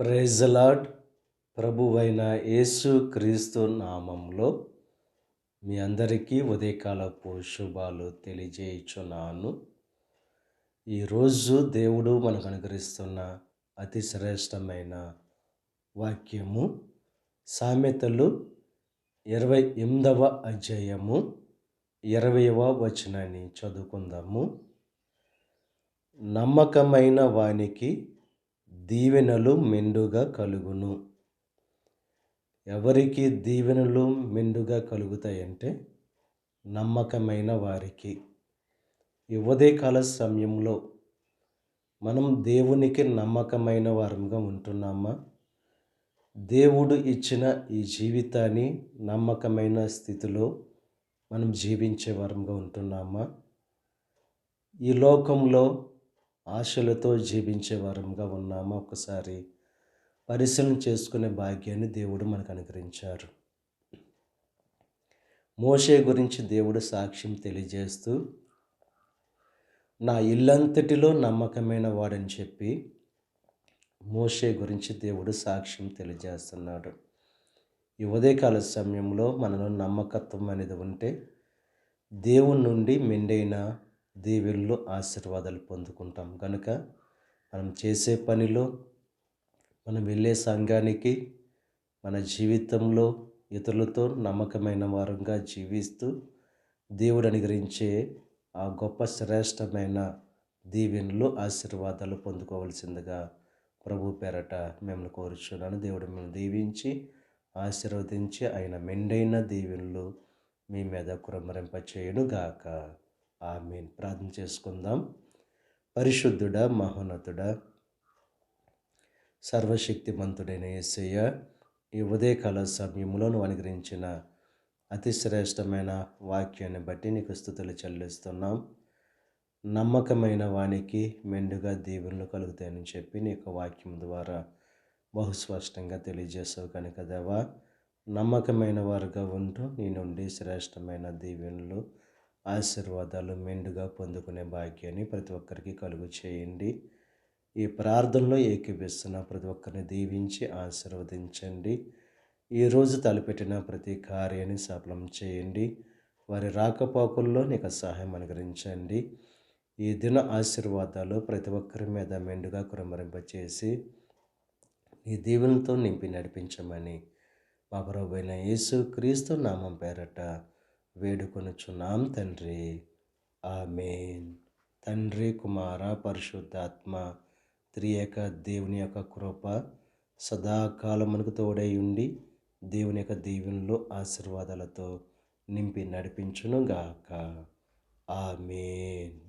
ప్రైజ్లాడ్ ప్రభువైన యేసు క్రీస్తు నామంలో మీ అందరికీ ఉదయకాలపు శుభాలు తెలియజేయుచున్నాను. ఈరోజు దేవుడు మనకు అనుగ్రహిస్తున్న అతి శ్రేష్టమైన వాక్యము సామెతలు ఇరవై ఎనిమిదవ అధ్యాయము ఇరవైవ వచనాన్ని చదువుకుందాము. నమ్మకమైన వానికి దీవెనలు మెండుగా కలుగును. ఎవరికి దీవెనలు మెండుగా కలుగుతాయంటే నమ్మకమైన వారికి. ఈ ఉదయకాల సమయంలో మనం దేవునికి నమ్మకమైన వారంగా ఉంటున్నామా? దేవుడు ఇచ్చిన ఈ జీవితాన్ని నమ్మకమైన స్థితిలో మనం జీవించే వారంగా ఉంటున్నామా? ఈ లోకంలో ఆశలతో జీవించే వారంగా ఉన్నామో? ఒకసారి పరిశీలన చేసుకునే భాగ్యాన్ని దేవుడు మనకు అనుగ్రహించారు. మోషే గురించి దేవుడు సాక్ష్యం తెలియజేస్తూ నా ఇల్లంతటిలో నమ్మకమైన వాడని చెప్పి మోషే గురించి దేవుడు సాక్ష్యం తెలియజేస్తున్నాడు. ఈ ఉదయకాల సమయంలో మనలో నమ్మకత్వం అనేది ఉంటే దేవుని నుండి మెండైన దీవెనలు ఆశీర్వాదాలు పొందుకుంటాం. కనుక మనం చేసే పనిలో మనం వెళ్ళే సంఘానికి మన జీవితంలో ఇతరులతో నమ్మకమైన వారంగా జీవిస్తూ దేవుడు అనుగ్రహించే ఆ గొప్ప శ్రేష్టమైన దీవెనలు ఆశీర్వాదాలు పొందుకోవలసిందిగా ప్రభు పేరట మిమ్మల్ని కోరుచున్నాను. దేవుడు మిమ్మల్ని దీవించి ఆశీర్వదించి ఆయన మెండైన దీవెనలు మీ మీద కురమరింపచేయును గాక ఆమెన్. ప్రార్థన చేసుకుందాం. పరిశుద్ధుడా మహోన్నతుడా సర్వశక్తిమంతుడైన ఏసయ్య ఈ ఉదయకాల సమయంలోను అనుగ్రహించిన అతి శ్రేష్టమైన వాక్యాన్ని బట్టి నీకు స్థుతులు చెల్లిస్తున్నాం. నమ్మకమైన వానికి మెండుగా దీవెనలు కలుగుతాయని చెప్పి నీ యొక్క వాక్యం ద్వారా బహుస్పష్టంగా తెలియజేసావు కనుక దేవా. నమ్మకమైన వారుగా ఉంటూ నీ నుండి శ్రేష్టమైన దీవెనలు ఆశీర్వాదాలు మెండుగా పొందుకునే భాగ్యాన్ని ప్రతి ఒక్కరికి కలుగు చేయండి. ఈ ప్రార్థనలో ఏకీభిస్తున్న ప్రతి ఒక్కరిని దీవించి ఆశీర్వదించండి. ఈరోజు తలపెట్టిన ప్రతి కార్యాన్ని సఫలం చేయండి. వారి రాకపోకల్లో నీకు సహాయం అనుగ్రహించండి. ఈ దిన ఆశీర్వాదాలు ప్రతి ఒక్కరి మీద మెండుగా కురమరింపచేసి ఈ దీవెనతో నింపి నడిపించమని మా ప్రభువైన యేసు క్రీస్తు నామం పేరట. వేడుకొనుచున్నాం తండ్రి. ఆమెన్. తండ్రి కుమార పరిశుద్ధాత్మ త్రియక దేవుని యొక్క కృప సదాకాలం మనకు తోడై ఉండి దేవుని యొక్క దీవెనలో ఆశీర్వాదాలతో నింపి నడిపించునుగాక. ఆమెన్.